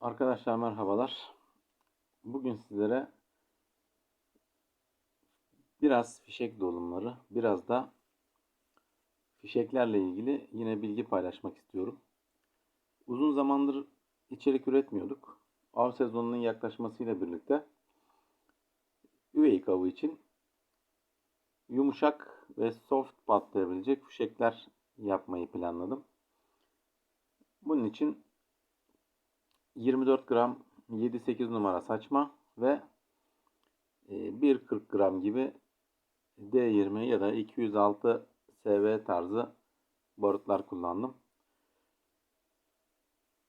Arkadaşlar merhabalar. Bugün sizlere biraz fişek dolumları, biraz da fişeklerle ilgili yine bilgi paylaşmak istiyorum. Uzun zamandır içerik üretmiyorduk. Av sezonunun yaklaşmasıyla birlikte üveyik avı için yumuşak ve soft patlayabilecek fişekler yapmayı planladım. Bunun için 24 gram 7-8 numara saçma ve 1.40 gram gibi D20 ya da 206 SV tarzı barutlar kullandım.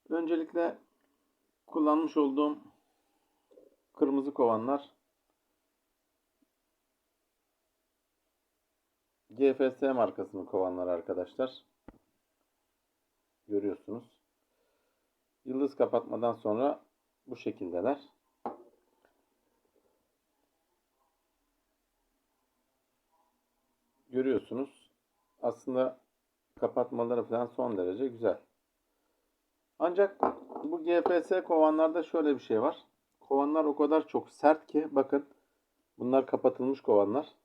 Öncelikle kullanmış olduğum kırmızı kovanlar GFS markasının kovanları arkadaşlar. Görüyorsunuz. Yıldız kapatmadan sonra bu şekildeler. Görüyorsunuz. Aslında kapatmaları falan son derece güzel. Ancak bu GPS kovanlarda şöyle bir şey var. Kovanlar o kadar çok sert ki bakın bunlar kapatılmış kovanlar.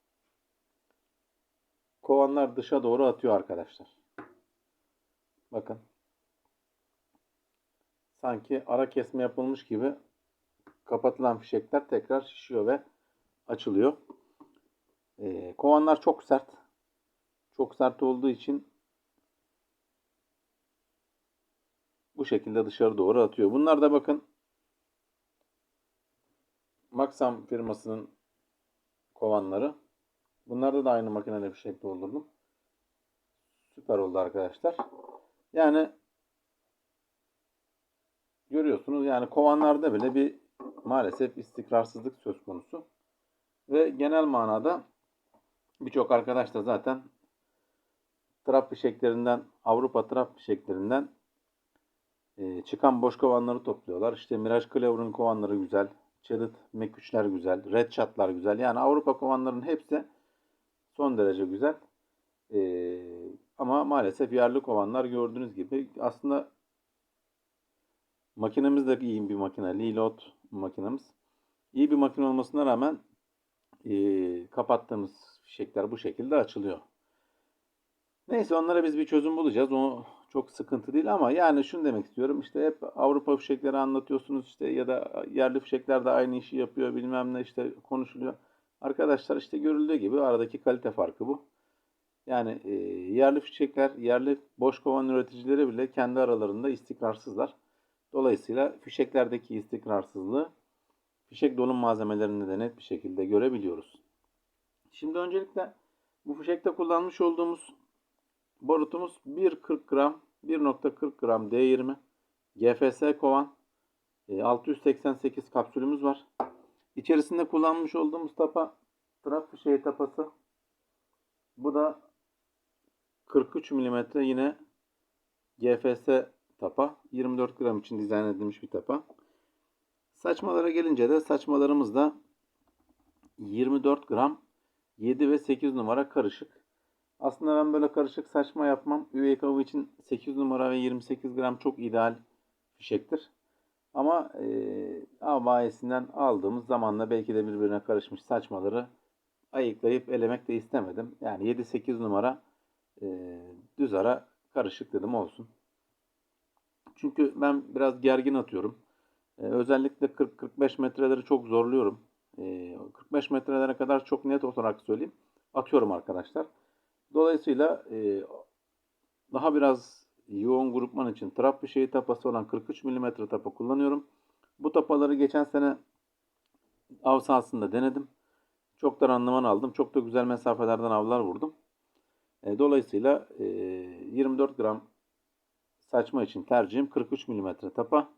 Kovanlar dışa doğru atıyor arkadaşlar. Bakın sanki ara kesme yapılmış gibi kapatılan fişekler tekrar şişiyor ve açılıyor. Ee, kovanlar çok sert. Çok sert olduğu için bu şekilde dışarı doğru atıyor. Bunlar da bakın Maxam firmasının kovanları. Bunlarda da aynı makineyle fişek doldurdum. Süper oldu arkadaşlar. Yani görüyorsunuz yani kovanlarda bile bir maalesef istikrarsızlık söz konusu. Ve genel manada birçok arkadaş da zaten trap fişeklerinden, Avrupa trap fişeklerinden e, çıkan boş kovanları topluyorlar. İşte Mirage Cleaver'ın kovanları güzel. Cherit M3'ler güzel. Red Shot'lar güzel. Yani Avrupa kovanlarının hepsi son derece güzel. E, ama maalesef yerli kovanlar gördüğünüz gibi aslında Makinemiz de iyi bir makine. Lilot makinemiz. İyi bir makine olmasına rağmen e, kapattığımız fişekler bu şekilde açılıyor. Neyse onlara biz bir çözüm bulacağız. O çok sıkıntı değil ama yani şunu demek istiyorum. İşte hep Avrupa fişekleri anlatıyorsunuz işte ya da yerli fişekler de aynı işi yapıyor bilmem ne işte konuşuluyor. Arkadaşlar işte görüldüğü gibi aradaki kalite farkı bu. Yani e, yerli fişekler, yerli boş kovan üreticileri bile kendi aralarında istikrarsızlar. Dolayısıyla fişeklerdeki istikrarsızlığı fişek dolum malzemelerinde de net bir şekilde görebiliyoruz. Şimdi öncelikle bu fişekte kullanmış olduğumuz barutumuz 1.40 gram 1.40 gram D20 GFS kovan 688 e, kapsülümüz var. İçerisinde kullanmış olduğumuz tapa trap fişeği tapası. Bu da 43 mm yine GFS tapa. 24 gram için dizayn edilmiş bir tapa. Saçmalara gelince de saçmalarımız da 24 gram 7 ve 8 numara karışık. Aslında ben böyle karışık saçma yapmam. Üvey avı için 8 numara ve 28 gram çok ideal fişektir. Ama e, av bayisinden aldığımız zamanla belki de birbirine karışmış saçmaları ayıklayıp elemek de istemedim. Yani 7-8 numara e, düz ara karışık dedim olsun. Çünkü ben biraz gergin atıyorum. Ee, özellikle 40-45 metreleri çok zorluyorum. Ee, 45 metrelere kadar çok net olarak söyleyeyim. Atıyorum arkadaşlar. Dolayısıyla e, daha biraz yoğun grupman için trap bir şeyi tapası olan 43 mm tapa kullanıyorum. Bu tapaları geçen sene av sahasında denedim. Çok da randıman aldım. Çok da güzel mesafelerden avlar vurdum. E, dolayısıyla e, 24 gram Saçma için tercihim 43 mm tapa.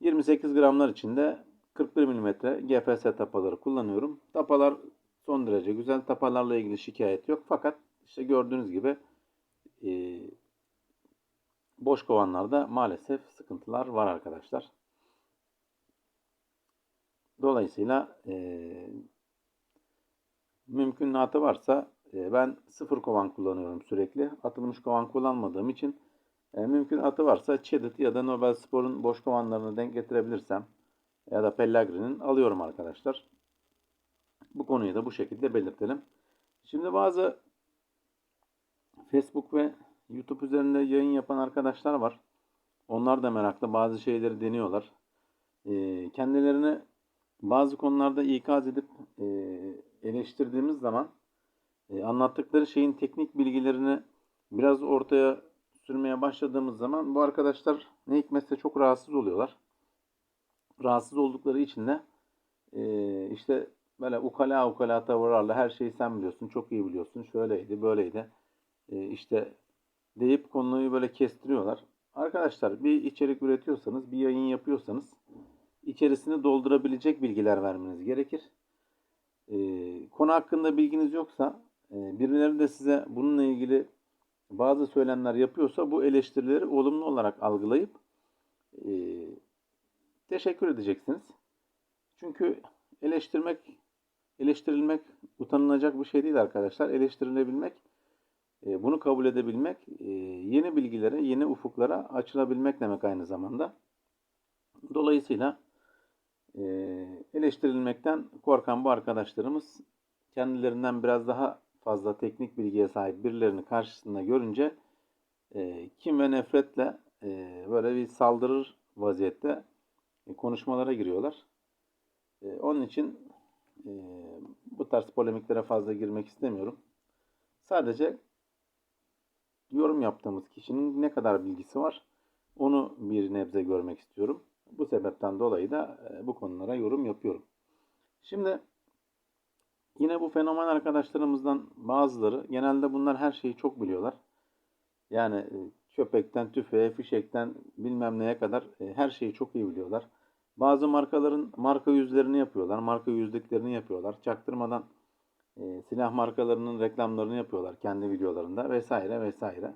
28 gramlar için de 41 mm GPS tapaları kullanıyorum. Tapalar son derece güzel. Tapalarla ilgili şikayet yok. Fakat işte gördüğünüz gibi e, boş kovanlarda maalesef sıkıntılar var arkadaşlar. Dolayısıyla e, mümkünatı varsa e, ben sıfır kovan kullanıyorum sürekli. Atılmış kovan kullanmadığım için E, mümkünatı varsa Çedit ya da Nobel Spor'un boş kovanlarını denk getirebilirsem ya da Pellegrin'in alıyorum arkadaşlar. Bu konuyu da bu şekilde belirtelim. Şimdi bazı Facebook ve YouTube üzerinde yayın yapan arkadaşlar var. Onlar da meraklı. Bazı şeyleri deniyorlar. E, kendilerini bazı konularda ikaz edip e, eleştirdiğimiz zaman e, anlattıkları şeyin teknik bilgilerini biraz ortaya sürmeye başladığımız zaman bu arkadaşlar ne hikmetse çok rahatsız oluyorlar. Rahatsız oldukları için de e, işte böyle ukala ukala tavırlarla her şeyi sen biliyorsun, çok iyi biliyorsun, şöyleydi, böyleydi. E, işte deyip konuyu böyle kestiriyorlar. Arkadaşlar bir içerik üretiyorsanız, bir yayın yapıyorsanız içerisini doldurabilecek bilgiler vermeniz gerekir. E, konu hakkında bilginiz yoksa e, birileri de size bununla ilgili bazı söylemler yapıyorsa bu eleştirileri olumlu olarak algılayıp e, teşekkür edeceksiniz. Çünkü eleştirmek, eleştirilmek utanılacak bir şey değil arkadaşlar. Eleştirilebilmek, e, bunu kabul edebilmek, e, yeni bilgilere, yeni ufuklara açılabilmek demek aynı zamanda. Dolayısıyla e, eleştirilmekten korkan bu arkadaşlarımız kendilerinden biraz daha fazla teknik bilgiye sahip birilerini karşısında görünce e, kim ve nefretle e, böyle bir saldırır vaziyette e, konuşmalara giriyorlar. E, onun için e, bu tarz polemiklere fazla girmek istemiyorum. Sadece yorum yaptığımız kişinin ne kadar bilgisi var onu bir nebze görmek istiyorum. Bu sebepten dolayı da e, bu konulara yorum yapıyorum. Şimdi Yine bu fenomen arkadaşlarımızdan bazıları genelde bunlar her şeyi çok biliyorlar. Yani e, köpekten tüfeğe, fişekten bilmem neye kadar e, her şeyi çok iyi biliyorlar. Bazı markaların marka yüzlerini yapıyorlar, marka yüzlüklerini yapıyorlar. Çaktırmadan e, silah markalarının reklamlarını yapıyorlar kendi videolarında vesaire vesaire.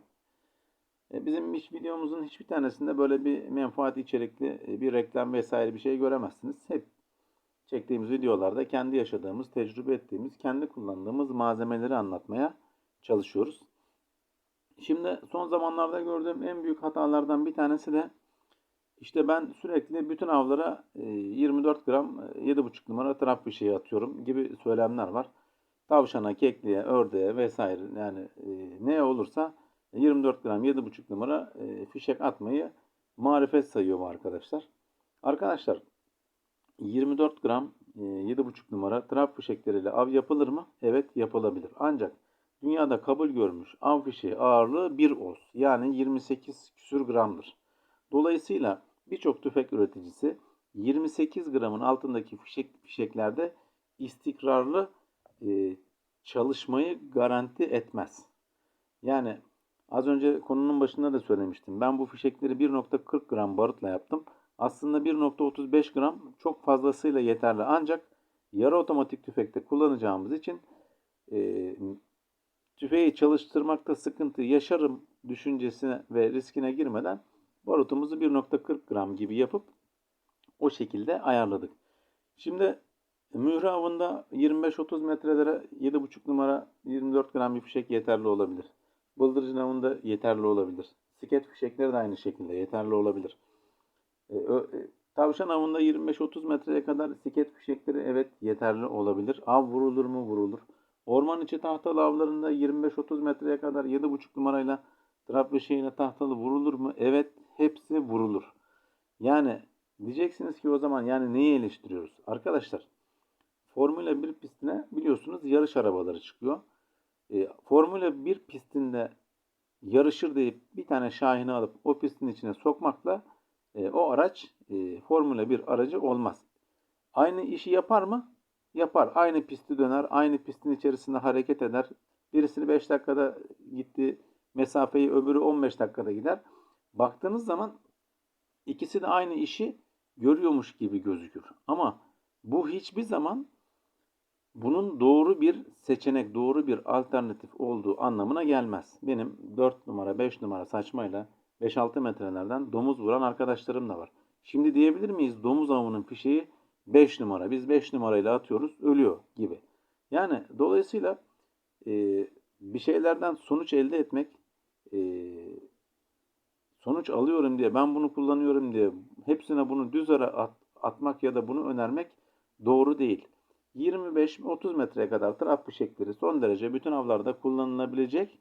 E, bizim hiç videomuzun hiçbir tanesinde böyle bir menfaat içerikli e, bir reklam vesaire bir şey göremezsiniz. Hep çektiğimiz videolarda kendi yaşadığımız, tecrübe ettiğimiz, kendi kullandığımız malzemeleri anlatmaya çalışıyoruz. Şimdi son zamanlarda gördüğüm en büyük hatalardan bir tanesi de işte ben sürekli bütün avlara 24 e, gram 7,5 e, numara trap fişeği atıyorum gibi söylemler var. Tavşana, kekliğe, ördeğe vesaire yani e, ne olursa 24 gram 7,5 numara fişek atmayı marifet sayıyor bu arkadaşlar. Arkadaşlar 24 gram 7,5 e, numara trap fişekleriyle av yapılır mı? Evet yapılabilir. Ancak dünyada kabul görmüş av fişeği ağırlığı 1 oz yani 28 küsür gramdır. Dolayısıyla birçok tüfek üreticisi 28 gramın altındaki fişek, fişeklerde istikrarlı e, çalışmayı garanti etmez. Yani az önce konunun başında da söylemiştim. Ben bu fişekleri 1.40 gram barutla yaptım. Aslında 1.35 gram çok fazlasıyla yeterli. Ancak yarı otomatik tüfekte kullanacağımız için e, tüfeği çalıştırmakta sıkıntı yaşarım düşüncesine ve riskine girmeden barutumuzu 1.40 gram gibi yapıp o şekilde ayarladık. Şimdi mühre avında 25-30 metrelere 7.5 numara 24 gram bir fişek yeterli olabilir. Bıldırcın avında yeterli olabilir. Sket fişekleri de aynı şekilde yeterli olabilir. E, e, tavşan avında 25-30 metreye kadar siket fişekleri evet yeterli olabilir. Av vurulur mu? Vurulur. Orman içi tahtalı avlarında 25-30 metreye kadar 7,5 numarayla trap fişeğine tahtalı vurulur mu? Evet hepsi vurulur. Yani diyeceksiniz ki o zaman yani neyi eleştiriyoruz? Arkadaşlar Formula 1 pistine biliyorsunuz yarış arabaları çıkıyor. E, Formula 1 pistinde yarışır deyip bir tane Şahin'i alıp o pistin içine sokmakla e, o araç e, Formula 1 aracı olmaz. Aynı işi yapar mı? Yapar. Aynı pisti döner, aynı pistin içerisinde hareket eder. Birisini 5 dakikada gitti mesafeyi öbürü 15 dakikada gider. Baktığınız zaman ikisi de aynı işi görüyormuş gibi gözükür. Ama bu hiçbir zaman bunun doğru bir seçenek, doğru bir alternatif olduğu anlamına gelmez. Benim 4 numara, 5 numara saçmayla 5-6 metrelerden domuz vuran arkadaşlarım da var. Şimdi diyebilir miyiz domuz avının fişeği 5 numara. Biz 5 numarayla atıyoruz ölüyor gibi. Yani dolayısıyla e, bir şeylerden sonuç elde etmek e, sonuç alıyorum diye ben bunu kullanıyorum diye hepsine bunu düz ara at- atmak ya da bunu önermek doğru değil. 25-30 metreye kadar trap fişekleri son derece bütün avlarda kullanılabilecek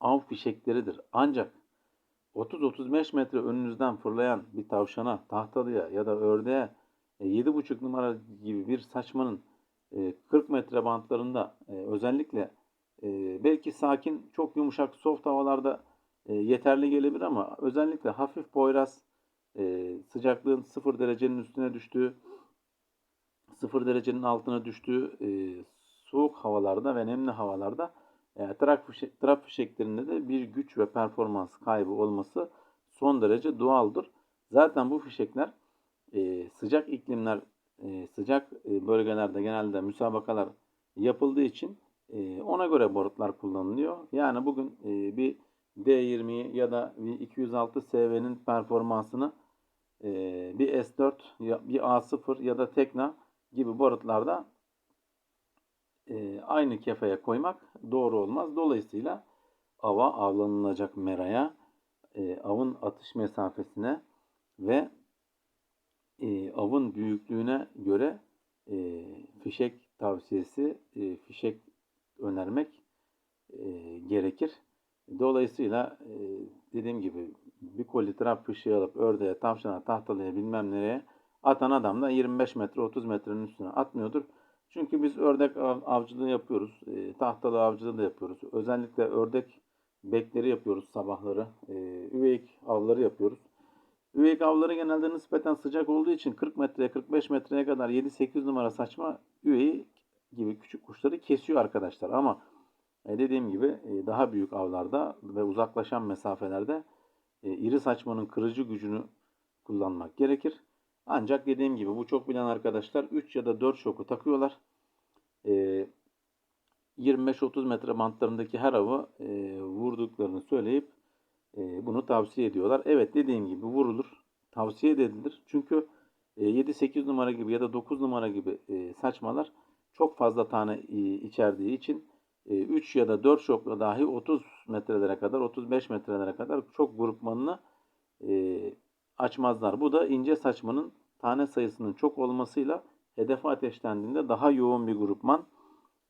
av fişekleridir. Ancak 30-35 metre önünüzden fırlayan bir tavşana, tahtalıya ya da ördeğe e, 7,5 numara gibi bir saçmanın e, 40 metre bantlarında e, özellikle e, belki sakin, çok yumuşak, soft havalarda e, yeterli gelebilir ama özellikle hafif poyraz, e, sıcaklığın 0 derecenin üstüne düştüğü, 0 derecenin altına düştüğü e, soğuk havalarda ve nemli havalarda e, trap, fişek, trap fişeklerinde de bir güç ve performans kaybı olması son derece doğaldır. Zaten bu fişekler e, sıcak iklimler, e, sıcak e, bölgelerde genelde müsabakalar yapıldığı için e, ona göre barutlar kullanılıyor. Yani bugün e, bir D20 ya da bir 206 SV'nin performansını e, bir S4, ya- bir A0 ya da Tekna gibi barutlarda e, aynı kefeye koymak doğru olmaz. Dolayısıyla ava avlanılacak meraya, e, avın atış mesafesine ve e, avın büyüklüğüne göre e, fişek tavsiyesi, e, fişek önermek e, gerekir. Dolayısıyla e, dediğim gibi bir koli trap fişeği alıp ördeğe, tavşana, tahtalıya bilmem nereye atan adam da 25 metre 30 metrenin üstüne atmıyordur. Çünkü biz ördek av- avcılığı yapıyoruz. E, tahtalı avcılığı da yapıyoruz. Özellikle ördek bekleri yapıyoruz sabahları. E, üveyik avları yapıyoruz. Üveyik avları genelde nispeten sıcak olduğu için 40 metreye 45 metreye kadar 7-8 numara saçma üveyik gibi küçük kuşları kesiyor arkadaşlar. Ama e, dediğim gibi e, daha büyük avlarda ve uzaklaşan mesafelerde e, iri saçmanın kırıcı gücünü kullanmak gerekir. Ancak dediğim gibi bu çok bilen arkadaşlar 3 ya da 4 şoku takıyorlar. E, 25-30 metre bantlarındaki her avı e, vurduklarını söyleyip e, bunu tavsiye ediyorlar. Evet dediğim gibi vurulur. Tavsiye edilir. Çünkü e, 7-8 numara gibi ya da 9 numara gibi e, saçmalar çok fazla tane e, içerdiği için e, 3 ya da 4 şokla dahi 30 metrelere kadar 35 metrelere kadar çok grupmanını e, açmazlar. Bu da ince saçmanın tane sayısının çok olmasıyla hedefe ateşlendiğinde daha yoğun bir grupman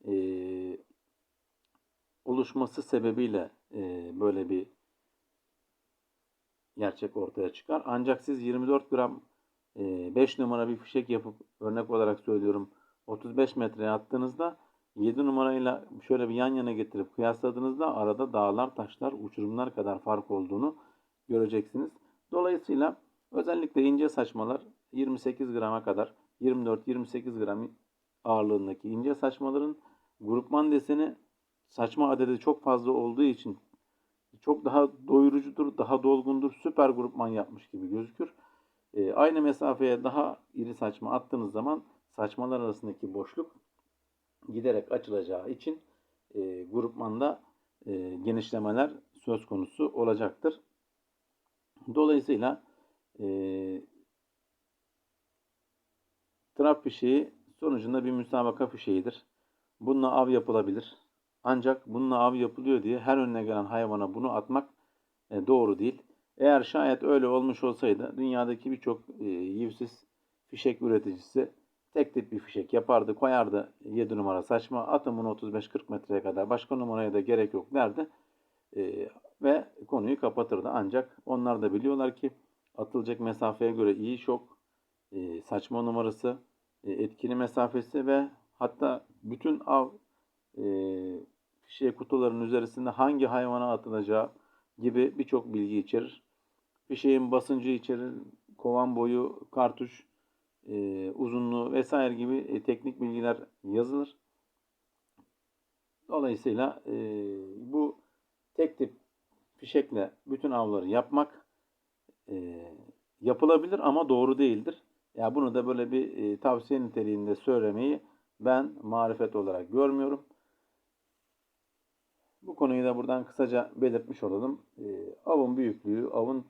e, oluşması sebebiyle e, böyle bir gerçek ortaya çıkar. Ancak siz 24 gram e, 5 numara bir fişek yapıp örnek olarak söylüyorum 35 metreye attığınızda 7 numarayla şöyle bir yan yana getirip kıyasladığınızda arada dağlar, taşlar, uçurumlar kadar fark olduğunu göreceksiniz. Dolayısıyla özellikle ince saçmalar 28 grama kadar 24-28 gram ağırlığındaki ince saçmaların grupman deseni saçma adedi çok fazla olduğu için çok daha doyurucudur, daha dolgundur, süper grupman yapmış gibi gözükür. E, aynı mesafeye daha iri saçma attığınız zaman saçmalar arasındaki boşluk giderek açılacağı için e, grupmanda e, genişlemeler söz konusu olacaktır. Dolayısıyla e, trap fişeği sonucunda bir müsabaka fişeğidir. Bununla av yapılabilir. Ancak bununla av yapılıyor diye her önüne gelen hayvana bunu atmak e, doğru değil. Eğer şayet öyle olmuş olsaydı dünyadaki birçok e, yivsiz fişek üreticisi tek tip bir fişek yapardı, koyardı 7 numara saçma, atın bunu 35-40 metreye kadar başka numaraya da gerek yok derdi E, ve konuyu kapatırdı. Ancak onlar da biliyorlar ki atılacak mesafeye göre iyi şok, e, saçma numarası, e, etkili mesafesi ve hatta bütün av e, fişek kutularının üzerinde hangi hayvana atılacağı gibi birçok bilgi içerir. Fişeğin basıncı içerir, kovan boyu, kartuş, uzunluğu vesaire gibi teknik bilgiler yazılır. Dolayısıyla bu tek tip fişekle bütün avları yapmak e, yapılabilir ama doğru değildir. Ya bunu da böyle bir e, tavsiye niteliğinde söylemeyi ben marifet olarak görmüyorum. Bu konuyu da buradan kısaca belirtmiş olalım. E, avın büyüklüğü, avın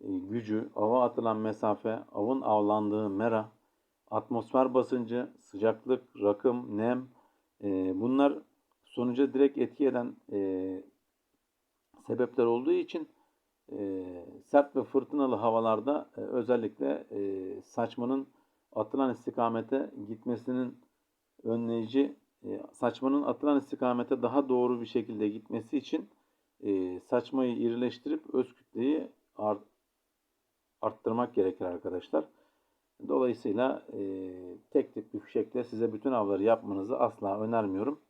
e, gücü, ava atılan mesafe, avın avlandığı mera, atmosfer basıncı, sıcaklık, rakım, nem e, bunlar sonuca direkt etki eden e, sebepler olduğu için e, sert ve fırtınalı havalarda e, özellikle e, saçmanın atılan istikamete gitmesinin önleyici e, saçmanın atılan istikamete daha doğru bir şekilde gitmesi için e, saçmayı irileştirip öz kütleyi art, arttırmak gerekir arkadaşlar. Dolayısıyla e, tek tip bir fişekle size bütün avları yapmanızı asla önermiyorum.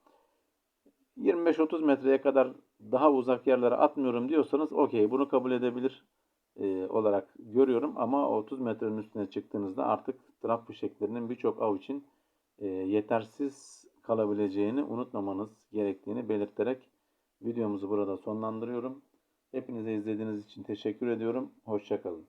25-30 metreye kadar daha uzak yerlere atmıyorum diyorsanız okey bunu kabul edebilir e, olarak görüyorum. Ama 30 metrenin üstüne çıktığınızda artık trap fişeklerinin birçok av için e, yetersiz kalabileceğini unutmamanız gerektiğini belirterek videomuzu burada sonlandırıyorum. Hepinize izlediğiniz için teşekkür ediyorum. Hoşçakalın.